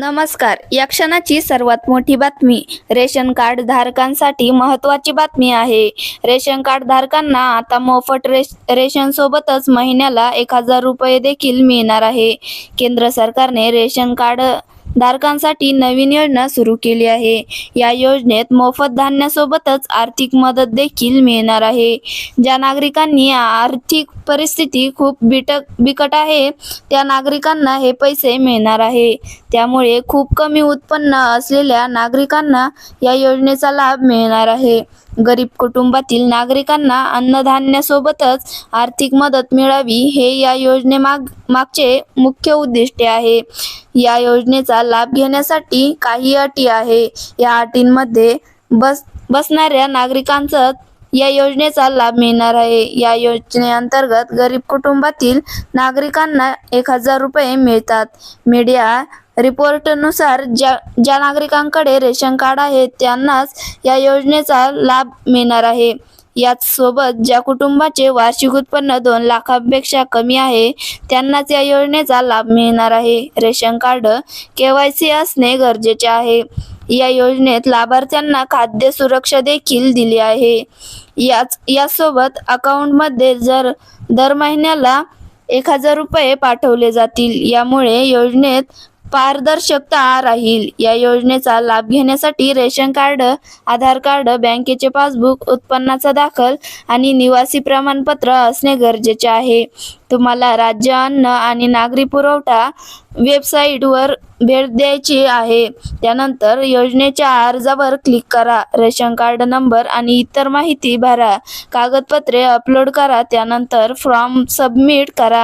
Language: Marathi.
नमस्कार. या क्षणाची सर्वात मोठी बातमी रेशन कार्ड धारकांसाठी महत्त्वाची बातमी आहे. रेशन कार्ड धारकांना आता मोफत रेश रेशन सोबतच महिन्याला एक हजार रुपये देखील मिळणार आहे. केंद्र सरकारने रेशन कार्ड धारकांसाठी नवीन योजना सुरू केली आहे. या योजनेत मोफत धान्यासोबतच आर्थिक मदत देखील मिळणार आहे. ज्या नागरिकांनी आर्थिक परिस्थिती खूप बिटक बिकट आहे त्या नागरिकांना हे पैसे मिळणार आहे. त्यामुळे खूप कमी उत्पन्न असलेल्या नागरिकांना या योजनेचा लाभ मिळणार आहे. गरीब कुटुंबातील नागरिकांना अन्नधान्यासोबतच आर्थिक मदत मिळावी हे या योजनेमाग मागचे मुख्य उद्दिष्ट आहे. या योजनेचा लाभ घेण्यासाठी काही अटी आहे. या अटींमध्ये बस बसणाऱ्या नागरिकांचा या योजनेचा लाभ मिळणार आहे. या योजनेअंतर्गत गरीब कुटुंबातील नागरिकांना एक हजार रुपये मिळतात. मीडिया रिपोर्टनुसार ज्या ज्या नागरिकांकडे रेशन कार्ड आहे त्यांनाच या योजनेचा लाभ मिळणार आहे. याच सोबत ज्या कुटुंबाचे वार्षिक उत्पन्न दोन लाखांपेक्षा कमी आहे त्यांनाच या योजनेचा लाभ मिळणार आहे. रेशन कार्ड केवायसी असणे गरजेचे आहे. या योजनेत लाभार्थ्यांना खाद्य सुरक्षा देखील दिली आहे. याच यासोबत अकाउंटमध्ये जर दर महिन्याला एक हजार रुपये पाठवले जातील. यामुळे योजनेत पारदर्शकता राहील. या योजनेचा लाभ घेण्यासाठी रेशन कार्ड आधार कार्ड बँकेचे पासबुक उत्पन्नाचा दाखल आणि निवासी प्रमाणपत्र असणे गरजेचे आहे. तुम्हाला राज्य अन्न आणि नागरी पुरवठा वेबसाईटवर भेट द्यायची आहे. त्यानंतर योजनेच्या अर्जावर क्लिक करा. रेशन कार्ड नंबर आणि इतर माहिती भरा. कागदपत्रे अपलोड करा. त्यानंतर फॉर्म सबमिट करा.